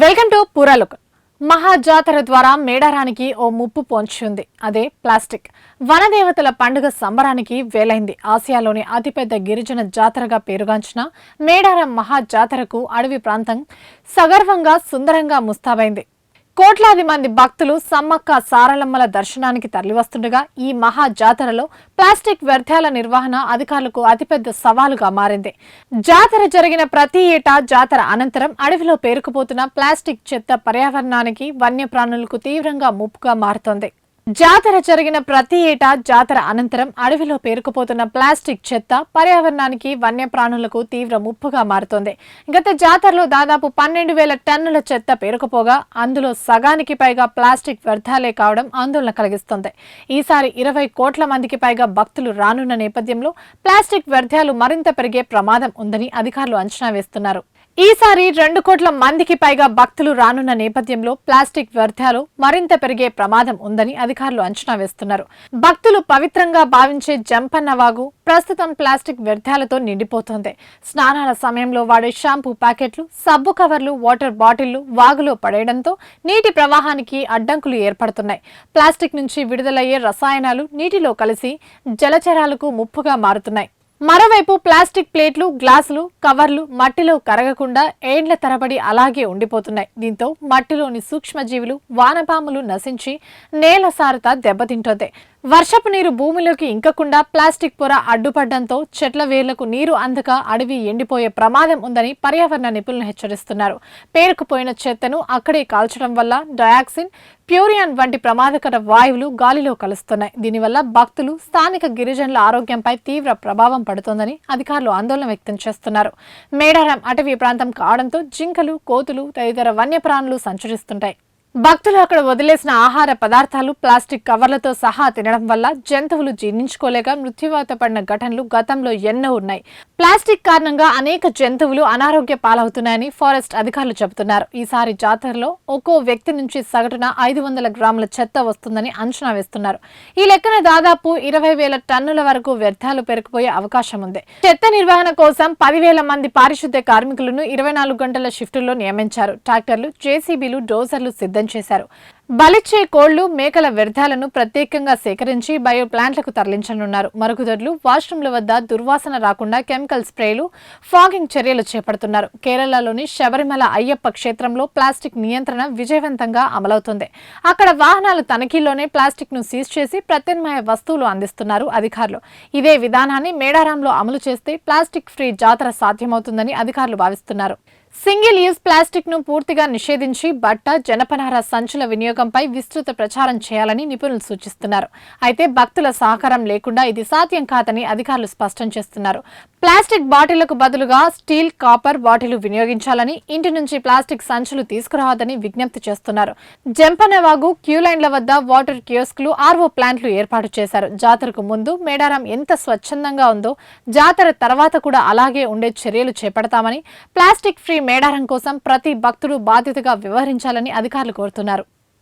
Welcome to పురాలుక్ మహాజాతర ద్వారా మేడారానికి ఓ ముప్పు పొంచి ఉంది అదే ప్లాస్టిక్. వనదేవతల పండుగ సంబరానికి వేలైంది. ఆసియాలోని అతిపెద్ద గిరిజన జాతరగా పేరుగాంచిన మేడారం మహా జాతరకు అడవి ప్రాంతం సగర్వంగా సుందరంగా ముస్తాబైంది. కోట్లాది మంది భక్తులు సమ్మక్క సారలమ్మల దర్శనానికి తరలివస్తుండగా ఈ మహా జాతరలో ప్లాస్టిక్ వ్యర్థాల నిర్వహణ అధికారులకు అతిపెద్ద సవాలుగా మారింది. జాతర జరిగిన ప్రతి ఏటా జాతర అనంతరం అడవిలో పేరుకుపోతున్న ప్లాస్టిక్ చెత్త పర్యావరణానికి వన్యప్రాణులకు తీవ్రంగా ముప్పుగా మారుతోంది. జాతర జరిగిన ప్రతి ఏటా జాతర అనంతరం అడవిలో పేరుకుపోతున్న ప్లాస్టిక్ చెత్త పర్యావరణానికి వన్యప్రాణులకు తీవ్ర ముప్పుగా మారుతోంది. గత జాతరలో దాదాపు పన్నెండు వేల టన్నుల చెత్త పేరుకుపోగా అందులో సగానికి పైగా ప్లాస్టిక్ వ్యర్థాలే కావడం ఆందోళన కలిగిస్తోంది. ఈసారి ఇరవై కోట్ల మందికి పైగా భక్తులు రానున్న నేపథ్యంలో ప్లాస్టిక్ వ్యర్థాలు మరింత పెరిగే ప్రమాదం ఉందని అధికారులు అంచనా వేస్తున్నారు. ఈసారి రెండు కోట్ల మందికి పైగా భక్తులు రానున్న నేపథ్యంలో ప్లాస్టిక్ వ్యర్థాలు మరింత పెరిగే ప్రమాదం ఉందని అధికారులు అంచనా వేస్తున్నారు. భక్తులు పవిత్రంగా భావించే జంపన్న వాగు ప్రస్తుతం ప్లాస్టిక్ వ్యర్థాలతో నిండిపోతోంది. స్నానాల సమయంలో వాడే షాంపూ ప్యాకెట్లు సబ్బు కవర్లు వాటర్ బాటిళ్ళు వాగులో పడేయడంతో నీటి ప్రవాహానికి అడ్డంకులు ఏర్పడుతున్నాయి. ప్లాస్టిక్ నుంచి విడుదలయ్యే రసాయనాలు నీటిలో కలిసి జలచరాలకు ముప్పుగా మారుతున్నాయి. మరోవైపు ప్లాస్టిక్ ప్లేట్లు గ్లాసులు కవర్లు మట్టిలో కరగకుండా ఏండ్ల తరబడి అలాగే ఉండిపోతున్నాయి. దీంతో మట్టిలోని సూక్ష్మజీవులు వానపాములు నశించి నేల సారత దెబ్బతింటోంది. వర్షపు నీరు భూమిలోకి ఇంకకుండా ప్లాస్టిక్ పొర అడ్డుపడడంతో చెట్ల వేర్లకు నీరు అందక అడవి ఎండిపోయే ప్రమాదం ఉందని పర్యావరణ నిపుణులు హెచ్చరిస్తున్నారు. పేరుకుపోయిన చెత్తను అక్కడే కాల్చడం వల్ల డయాక్సిన్ ప్యూరియాన్ వంటి ప్రమాదకర వాయువులు గాలిలో కలుస్తున్నాయి. దీనివల్ల భక్తులు స్థానిక గిరిజనుల ఆరోగ్యంపై తీవ్ర ప్రభావం పడుతోందని అధికారులు ఆందోళన వ్యక్తం చేస్తున్నారు. మేడారం అటవీ ప్రాంతం కావడంతో జింకలు కోతులు తదితర వన్యప్రాణులు సంచరిస్తుంటాయి. భక్తులు అక్కడ వదిలేసిన ఆహార పదార్థాలు ప్లాస్టిక్ కవర్లతో సహా తినడం వల్ల జంతువులు జీర్ణించుకోలేక మృత్యువాత పడిన ఘటనలు గతంలో ఎన్నో ఉన్నాయి. ప్లాస్టిక్ కారణంగా అనేక జంతువులు అనారోగ్య పాలవుతున్నాయని ఫారెస్ట్ అధికారులు చెబుతున్నారు. ఈసారి జాతరలో ఒక్కో వ్యక్తి నుంచి సగటున ఐదు వందల గ్రాముల చెత్త వస్తుందని అంచనా వేస్తున్నారు. ఈ లెక్కన దాదాపు ఇరవై వేల టన్నుల వరకు వ్యర్థాలు పెరిగిపోయే అవకాశం ఉంది. చెత్త నిర్వహణ కోసం పదివేల మంది పారిశుద్ధ్య కార్మికులను ఇరవై నాలుగు గంటల షిఫ్టుల్లో నియమించారు. ట్రాక్టర్లు జేసీబీలు డోజర్లు సిద్ధం చేశారు. బలిచ్చే కోళ్ళు మేకల వ్యర్థాలను ప్రత్యేకంగా సేకరించి బయో ప్లాంట్లకు తరలించనున్నారు. మరుగుదొడ్లు వాష్రూమ్ల వద్ద దుర్వాసన రాకుండా కెమికల్ స్ప్రేలు ఫాగింగ్ చర్యలు చేపడుతున్నారు. కేరళలోని శబరిమల అయ్యప్ప క్షేత్రంలో ప్లాస్టిక్ నియంత్రణ విజయవంతంగా అమలవుతుంది. అక్కడ వాహనాల తనిఖీల్లోనే ప్లాస్టిక్ను సీజ్ చేసి ప్రత్యామ్నాయ వస్తువులు అందిస్తున్నారు అధికారులు. ఇదే విధానాన్ని మేడారంలో అమలు చేస్తే ప్లాస్టిక్ ఫ్రీ జాతర సాధ్యమవుతుందని అధికారులు భావిస్తున్నారు. సింగిల్ యూజ్ ప్లాస్టిక్ను పూర్తిగా నిషేధించి బట్ట జనపనార సంచుల వినియోగంపై విస్తృత ప్రచారం చేయాలని నిపుణులు సూచిస్తున్నారు. అయితే భక్తుల సహకారం లేకుండా ఇది సాధ్యం కాదని అధికారులు స్పష్టం చేస్తున్నారు. ప్లాస్టిక్ బాటిళ్ళకు బదులుగా స్టీల్ కాపర్ బాటిల్ వినియోగించాలని ఇంటి నుంచి ప్లాస్టిక్ సంచులు తీసుకురావద్దని విజ్ఞప్తి చేస్తున్నారు. జంపనవాగు క్యూ లైన్ల వద్ద వాటర్ కియోస్క్లు ఆర్వో ప్లాంట్లు ఏర్పాటు చేశారు. జాతరకు ముందు మేడారం ఎంత స్వచ్ఛందంగా ఉందో జాతర తర్వాత కూడా అలాగే ఉండే చర్యలు చేపడతామని ప్లాస్టిక్ ఫ్రీ మేడారం కోసం ప్రతి భక్తుడు బాధ్యతగా వ్యవహరించాలని అధికారులు కోరుతున్నారు.